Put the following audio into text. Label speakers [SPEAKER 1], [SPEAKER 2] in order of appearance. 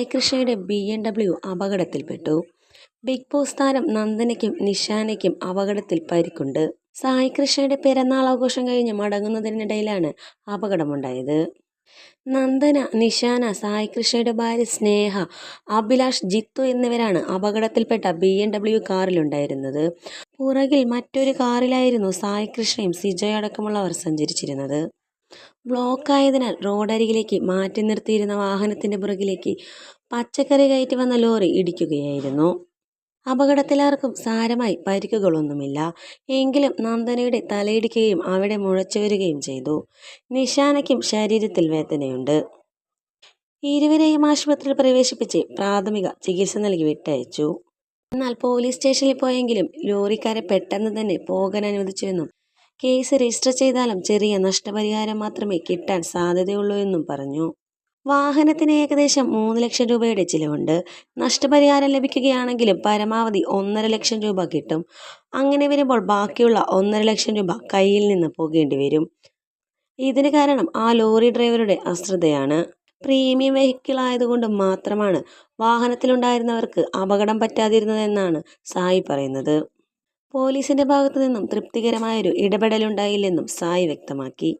[SPEAKER 1] സായി കൃഷ്ണയുടെ B M W അപകടത്തിൽപ്പെട്ടു. Bigg Boss താരം നന്ദനയ്ക്കും നിഷാനയ്ക്കും അപകടത്തിൽ പരിക്കുണ്ട്. സായികൃഷ്ണയുടെ പിറന്നാൾ ആഘോഷം കഴിഞ്ഞ് മടങ്ങുന്നതിനിടയിലാണ് അപകടമുണ്ടായത്. നന്ദന നിഷാന സായികൃഷ്ണയുടെ ഭാര്യ സ്നേഹ അഭിലാഷ് ജിത്തു എന്നിവരാണ് അപകടത്തിൽപ്പെട്ട ബി എം ഡബ്ല്യു കാറിലുണ്ടായിരുന്നത്. പുറകിൽ മറ്റൊരു കാറിലായിരുന്നു സായികൃഷ്ണയും കൃഷ്ണയും സിജോയും സഞ്ചരിച്ചിരുന്നത്. ബ്ലോക്കായതിനാൽ റോഡരികിലേക്ക് മാറ്റി നിർത്തിയിരുന്ന വാഹനത്തിന്റെ പുറകിലേക്ക് പച്ചക്കറി കയറ്റി വന്ന ലോറി ഇടിക്കുകയായിരുന്നു. അപകടത്തിലാർക്കും സാരമായി പരിക്കുകളൊന്നുമില്ല. എങ്കിലും നന്ദനയുടെ തലയിടിക്കുകയും അവിടെ മുഴച്ചു വരികയും ചെയ്തു. നിഷാനയ്ക്കും ശരീരത്തിൽ വേദനയുണ്ട്. ഇരുവരെയും ആശുപത്രിയിൽ പ്രവേശിപ്പിച്ച് പ്രാഥമിക ചികിത്സ നൽകി വിട്ടയച്ചു. എന്നാൽ പോലീസ് സ്റ്റേഷനിൽ പോയെങ്കിലും ലോറിക്കാരെ പെട്ടെന്ന് തന്നെ പോകാൻ അനുവദിച്ചുവെന്നും കേസ് രജിസ്റ്റർ ചെയ്താലും ചെറിയ നഷ്ടപരിഹാരം മാത്രമേ കിട്ടാൻ സാധ്യതയുള്ളൂ എന്നും പറഞ്ഞു. വാഹനത്തിന് ഏകദേശം മൂന്ന് ലക്ഷം രൂപയുടെ ചിലവുണ്ട്. നഷ്ടപരിഹാരം ലഭിക്കുകയാണെങ്കിലും പരമാവധി ഒന്നര ലക്ഷം രൂപ കിട്ടും. അങ്ങനെ വരുമ്പോൾ ബാക്കിയുള്ള ഒന്നര ലക്ഷം രൂപ കയ്യിൽ നിന്ന് പോകേണ്ടി വരും. ഇതിന് കാരണം ആ ലോറി ഡ്രൈവറുടെ അശ്രദ്ധയാണ്. പ്രീമിയം വെഹിക്കിൾ ആയതുകൊണ്ട് മാത്രമാണ് വാഹനത്തിലുണ്ടായിരുന്നവർക്ക് അപകടം പറ്റാതിരുന്നതെന്നാണ് സായി പറയുന്നത്. പോലീസിന്റെ ഭാഗത്തു നിന്നും തൃപ്തികരമായൊരു ഇടപെടലുണ്ടായില്ലെന്നും സായി വ്യക്തമാക്കി.